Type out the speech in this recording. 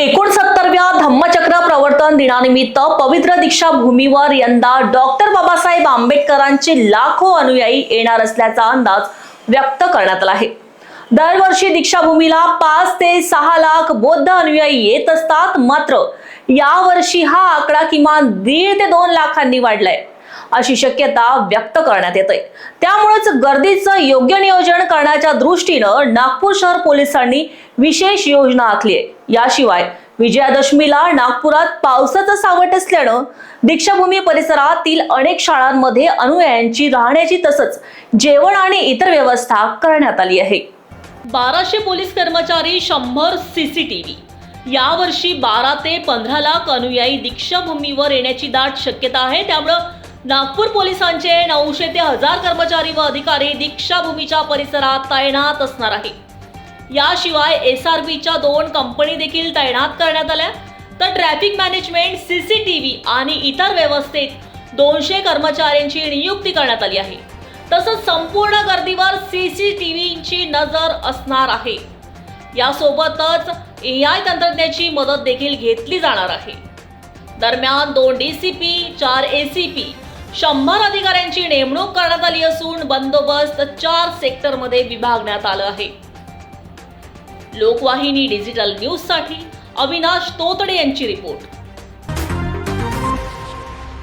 एकोणसत्तरव्या धम्मचक्र प्रवर्तन दिनानिमित्त पवित्र दीक्षाभूमीवर यंदा डॉक्टर बाबासाहेब आंबेडकरांचे लाखो अनुयायी येणार असल्याचा अंदाज व्यक्त करण्यात आला आहे. दरवर्षी दीक्षाभूमीला पाच ते सहा लाख बौद्ध अनुयायी येत असतात. मात्र यावर्षी हा आकडा किमान दीड ते दोन लाखांनी वाढलाय अशी शक्यता व्यक्त करण्यात येते त्यामुळेच गर्दीचं योग्य नियोजन करण्याच्या दृष्टीनं नागपूर शहर पोलिसांनी विशेष योजना आखली आहे. याशिवाय विजयादशमीला नागपुरात पावसाचं सावट असल्यानं दीक्षाभूमी परिसरातील अनेक शाळांमध्ये अनुयायांची राहण्याची तसंच जेवण आणि इतर व्यवस्था करण्यात आली आहे. बाराशे पोलीस कर्मचारी शंभर सीसीटीव्ही यावर्षी बारा ते पंधरा लाख अनुयायी दीक्षाभूमीवर येण्याची दाट शक्यता आहे. त्यामुळं नागपूर पोलिसांचे नऊशे ते हजार कर्मचारी व अधिकारी दीक्षाभूमीच्या परिसरात तैनात असणार आहे याशिवाय एस आर बीच्या दोन कंपनी देखील तैनात करण्यात आल्या. तर traffic management C C T V आणि इतर व्यवस्थेत दोनशे कर्मचाऱ्यांची नियुक्ती करण्यात आली आहे. तसंच संपूर्ण गर्दीवर सी सी टी व्हीची नजर असणार आहे. यासोबतच ए आय तंत्रज्ञाची मदत देखील घेतली जाणार आहे. दरम्यान दोन डी सी पी चार ए सी पी शंभर अधिकाऱ्यांची नेमणूक करण्यात आली असून बंदोबस्त चार सेक्टरमध्ये विभागण्यात आलं आहे. लोकवाहिनी डिजिटल न्यूजसाठी अविनाश तोतडे यांची रिपोर्ट.